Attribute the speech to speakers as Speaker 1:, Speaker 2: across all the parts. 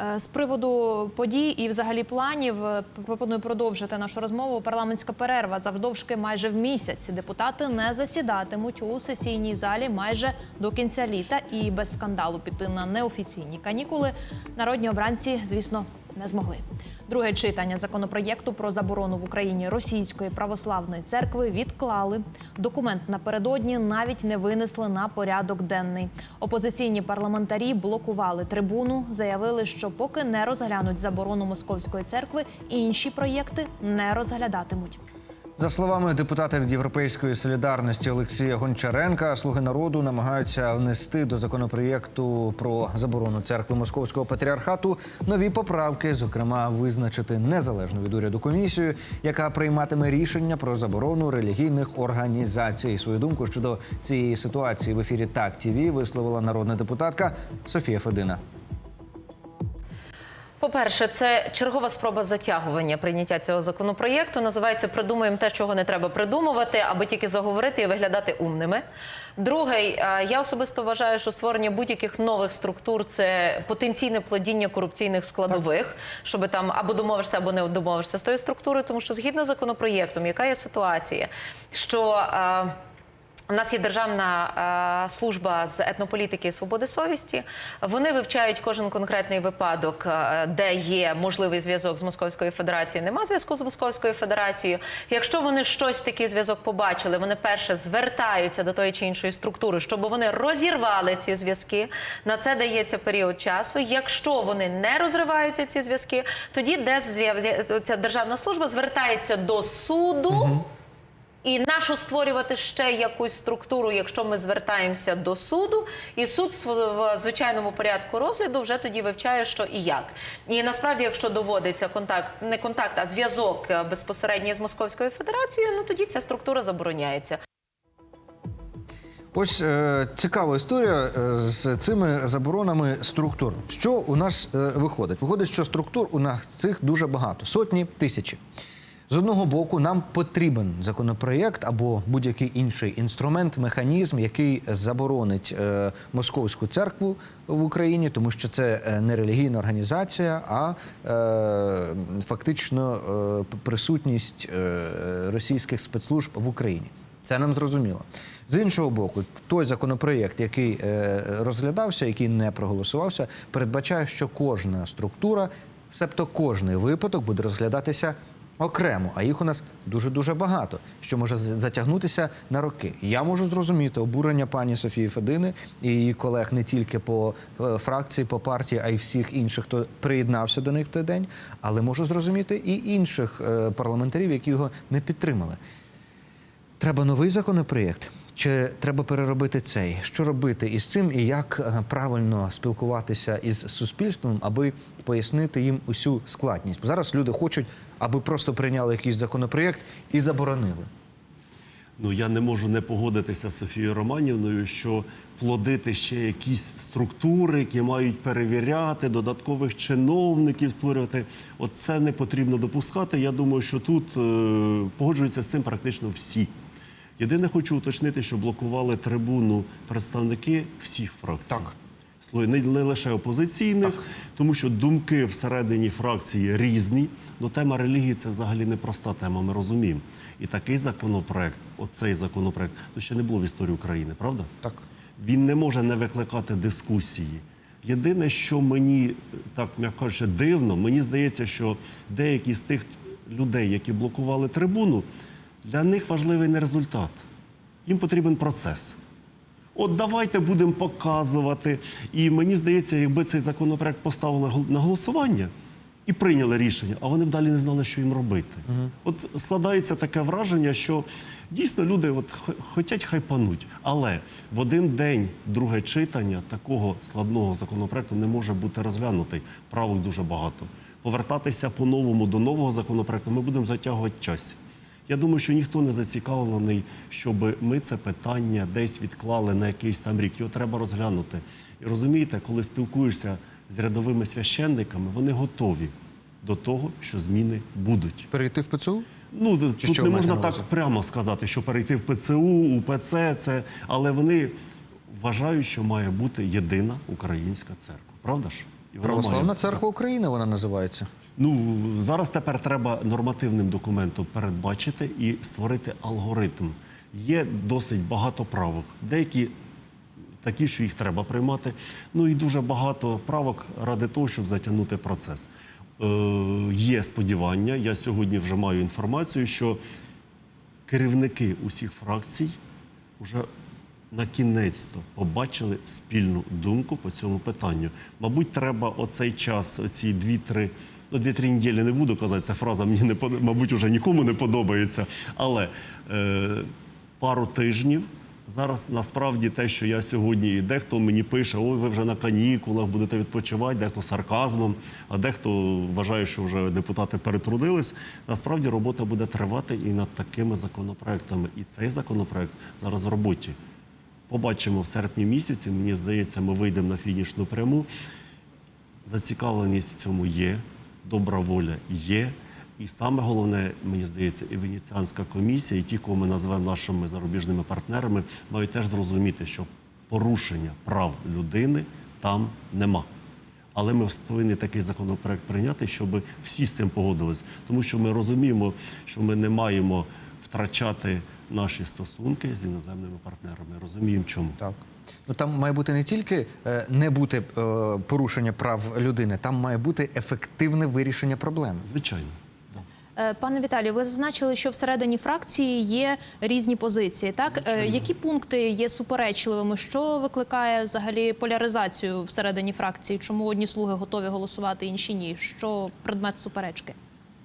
Speaker 1: Е, З приводу подій і взагалі планів е, пропоную продовжити нашу розмову. Парламентська перерва завдовжки майже в місяць. Депутати не засідатимуть у сесійній залі майже до кінця літа і без скандалу піти на неофіційні канікули. Народні обранці, звісно, не змогли. Друге читання законопроєкту про заборону в Україні російської православної церкви відклали. Документ напередодні навіть не винесли на порядок денний. Опозиційні парламентарі блокували трибуну, заявили, що поки не розглянуть заборону московської церкви, інші проєкти не розглядатимуть.
Speaker 2: За словами депутата від Європейської солідарності Олексія Гончаренка, слуги народу намагаються внести до законопроєкту про заборону церкви Московського патріархату нові поправки, зокрема, визначити незалежну від уряду комісію, яка прийматиме рішення про заборону релігійних організацій. Свою думку щодо цієї ситуації в ефірі Так ТІВІ висловила народна депутатка Софія Федина.
Speaker 3: По-перше, це чергова спроба затягування прийняття цього законопроєкту. Називається Придумуємо те, чого не треба придумувати, аби тільки заговорити і виглядати умними. Друге, я особисто вважаю, що створення будь-яких нових структур це потенційне плодіння корупційних складових, щоб там або домовишся, або не домовишся з тою структурою, тому що згідно з законопроєктом, яка є ситуація, що у нас є державна е, служба з етнополітики і свободи совісті. Вони вивчають кожен конкретний випадок, е, де є можливий зв'язок з Московською Федерацією. Нема зв'язку з Московською Федерацією. Якщо вони щось такий зв'язок побачили, вони перше звертаються до тої чи іншої структури, щоб вони розірвали ці зв'язки. На це дається період часу. Якщо вони не розриваються ці зв'язки, тоді де ця державна служба звертається до суду. І нашу створювати ще якусь структуру, якщо ми звертаємося до суду, і суд в звичайному порядку розгляду вже тоді вивчає, що і як. І насправді, якщо доводиться контакт, не контакт, а зв'язок е, безпосередньо з Московською Федерацією, ну тоді ця структура забороняється.
Speaker 2: Ось е, цікава історія е, з цими заборонами структур. Що у нас е, виходить? Виходить, що структур у нас цих дуже багато, сотні тисячі. З одного боку, нам потрібен законопроєкт або будь-який інший інструмент, механізм, який заборонить е, московську церкву в Україні, тому що це е, не релігійна організація, а е, фактично е, присутність е, російських спецслужб в Україні. Це нам зрозуміло. З іншого боку, той законопроєкт, який е, розглядався, який не проголосувався, передбачає, що кожна структура, себто кожний випадок, буде розглядатися окремо, а їх у нас дуже дуже багато, що може затягнутися на роки. Я можу зрозуміти обурення пані Софії Федини і її колег не тільки по е, фракції, по партії, а й всіх інших, хто приєднався до них той день, але можу зрозуміти і інших е, парламентарів, які його не підтримали. Треба новий законопроєкт? Чи треба переробити цей? Що робити із цим і як е, правильно спілкуватися із суспільством, аби пояснити їм усю складність? Бо зараз люди хочуть, аби просто прийняли якийсь законопроєкт і заборонили.
Speaker 4: Ну я не можу не погодитися з Софією Романівною, що плодити ще якісь структури, які мають перевіряти, додаткових чиновників створювати. От це не потрібно допускати. Я думаю, що тут е, погоджуються з цим практично всі. Єдине, хочу уточнити, що блокували трибуну представники всіх фракцій.
Speaker 2: Так.
Speaker 4: Не, лише опозиційних, тому що думки всередині фракції різні. Ну, тема релігії це взагалі непроста тема, ми розуміємо. І такий законопроект, оцей законопроект, ну ще не було в історії України, правда?
Speaker 2: Так.
Speaker 4: Він не може не викликати дискусії. Єдине, що мені так м'яко кажучи, дивно, мені здається, що деякі з тих людей, які блокували трибуну, для них важливий не результат. Їм потрібен процес. От давайте будемо показувати. І мені здається, якби цей законопроект поставили на голосування і прийняли рішення, а вони б далі не знали, що їм робити. От складається таке враження, що дійсно люди от х- хотять хайпануть. Але в один день друге читання такого складного законопроекту не може бути розглянутий. Правок дуже багато. Повертатися по-новому до нового законопроекту ми будемо затягувати час. Я думаю, що ніхто не зацікавлений, щоб ми це питання десь відклали на якийсь там рік. Його треба розглянути. І розумієте, коли спілкуєшся з рядовими священниками, вони готові до того, що зміни будуть.
Speaker 2: Перейти в ПЦУ?
Speaker 4: Ну тут не можна так прямо сказати, що перейти в ПЦУ, УПЦ, це але вони вважають, що має бути єдина українська церква. Правда ж? І
Speaker 2: Православна
Speaker 4: має-
Speaker 2: церква України вона називається.
Speaker 4: Ну зараз тепер треба нормативним документом передбачити і створити алгоритм. Є досить багато правок, деякі такі, що їх треба приймати. Ну і дуже багато правок ради того, щоб затягнути процес. Е, є сподівання. Я сьогодні вже маю інформацію, що керівники усіх фракцій вже на кінець то побачили спільну думку по цьому питанню. Мабуть, треба оцей час, оці дві-три. Ну, дві-три неділі не буду казати, ця фраза мені не мабуть, уже нікому не подобається. Але е, пару тижнів зараз насправді те, що я сьогодні, і дехто мені пише, ой, ви вже на канікулах будете відпочивати, дехто сарказмом, а дехто вважає, що вже депутати перетрудились. Насправді робота буде тривати і над такими законопроектами. І цей законопроект зараз в роботі. Побачимо в серпні місяці. Мені здається, ми вийдемо на фінішну пряму. Зацікавленість в цьому є, добра воля є. І саме головне, мені здається, і Венеціанська комісія, і ті, кого ми називаємо нашими зарубіжними партнерами, мають теж зрозуміти, що порушення прав людини там нема. Але ми повинні такий законопроект прийняти, щоб всі з цим погодились. Тому що ми розуміємо, що ми не маємо втрачати наші стосунки з іноземними партнерами. Розуміємо, чому.
Speaker 2: Так. Ну там має бути не тільки е, не бути е, порушення прав людини, там має бути ефективне вирішення проблеми.
Speaker 4: Звичайно.
Speaker 1: Е, Пане Віталію, ви зазначили, що всередині фракції є різні позиції. Так, Е, які пункти є суперечливими? Що викликає взагалі поляризацію всередині фракції? Чому одні слуги готові голосувати, інші ні? Що предмет суперечки?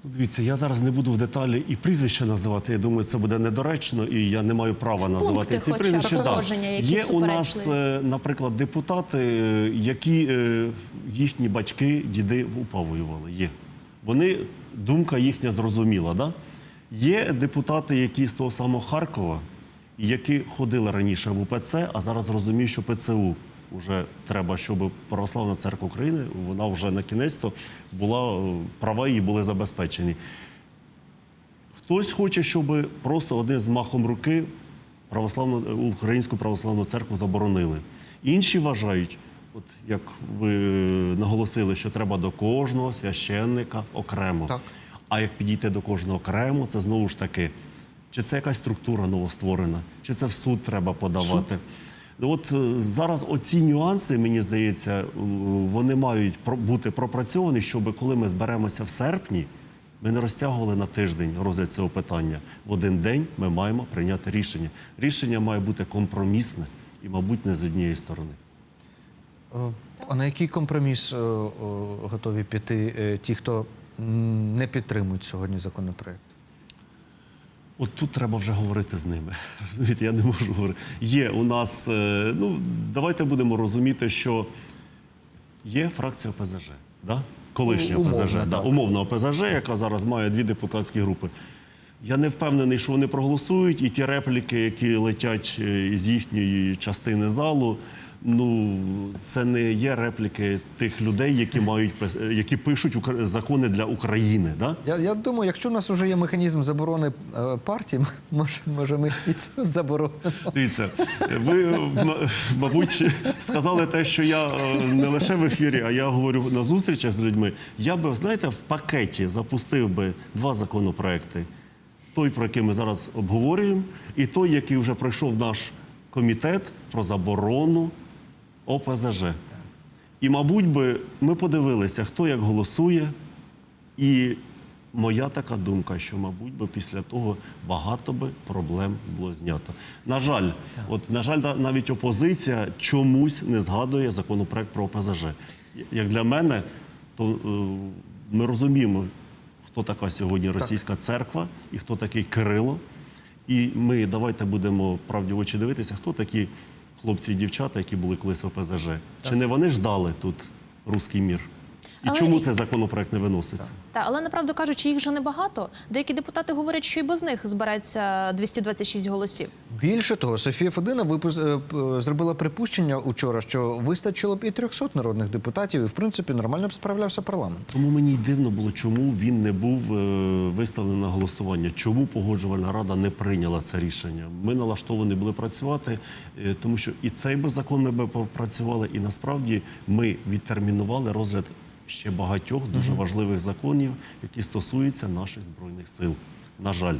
Speaker 4: Ну, Дивіться, я зараз не буду в деталі і прізвища називати. Я думаю, це буде недоречно, і я не маю права називати ці
Speaker 1: хоча б,
Speaker 4: прізвища.
Speaker 1: Положення, які
Speaker 4: Є у нас,
Speaker 1: суперечливі.
Speaker 4: е, наприклад, депутати, е, які е, їхні батьки, діди в УПА воювали. Є. Вони, думка їхня зрозуміла. Да? Є депутати, які з того самого Харкова, і які ходили раніше в УПЦ, а зараз розуміють, що ПЦУ вже треба, щоб Православна церква України, вона вже на кінець-то була, е, права її були забезпечені. Хтось хоче, щоб просто одним змахом руки православну, українську православну церкву заборонили. Інші вважають, от як ви наголосили, що треба до кожного священника окремо.
Speaker 2: Так.
Speaker 4: А як підійти до кожного окремо, це знову ж таки, чи це якась структура новостворена, чи це в суд треба подавати. От е, зараз оці нюанси, мені здається, е, вони мають бути пропрацьовані, щоб коли ми зберемося в серпні, ми не розтягували на тиждень розгляд цього питання. В один день ми маємо прийняти рішення. Рішення має бути компромісне і, мабуть, не з однієї сторони.
Speaker 2: Е, А на який компроміс готові піти ті, хто не підтримують сьогодні законопроект?
Speaker 4: От тут треба вже говорити з ними. Розумієте, я не можу говорити. Є у нас, е, ну давайте будемо розуміти, що є фракція ОПЗЖ, да? колишня
Speaker 2: Умовна,
Speaker 4: ОПЗЖ, да, умовна ОПЗЖ, яка зараз має дві депутатські групи. Я не впевнений, що вони проголосують, і ті репліки, які летять е, з їхньої частини залу. Ну, це не є репліки тих людей, які мають які пишуть закони для України. Да?
Speaker 2: Я, я думаю, якщо у нас вже є механізм заборони е, партій, може, може ми і цю заборонимо.
Speaker 4: Дивіться, ви, мабуть, сказали те, що я е, не лише в ефірі, а я говорю на зустрічах з людьми. Я би, знаєте, в пакеті запустив би два законопроекти: той, про який ми зараз обговорюємо, і той, який вже пройшов наш комітет про заборону ОПЗЖ. І, мабуть, би ми подивилися, хто як голосує, і моя така думка, що, мабуть, би після того багато би проблем було знято. На жаль, от на жаль, навіть опозиція чомусь не згадує законопроект про ОПЗЖ. Як для мене, то е, ми розуміємо, хто така сьогодні російська церква і хто такий Кирило. І ми давайте будемо правді в очі дивитися, хто такі хлопці і дівчата, які були колись в ОПЗЖ. Чи не вони ждали тут руський мір? І
Speaker 1: Але
Speaker 4: чому
Speaker 1: і-
Speaker 4: цей законопроект не виноситься?
Speaker 1: Та але направду кажучи, їх же небагато. Деякі депутати говорять, що і без них збереться 226 голосів.
Speaker 2: Більше того, Софія Федина випус... е, зробила припущення учора, що вистачило б і 300 народних депутатів, і в принципі нормально б справлявся парламент.
Speaker 4: Тому мені й дивно було, чому він не був е, виставлений на голосування. Чому погоджувальна рада не прийняла це рішення? Ми налаштовані були працювати, е, тому що і цей би закон ми би попрацювали, і насправді ми відтермінували розгляд ще багатьох дуже важливих законів, які стосуються наших збройних сил. На жаль.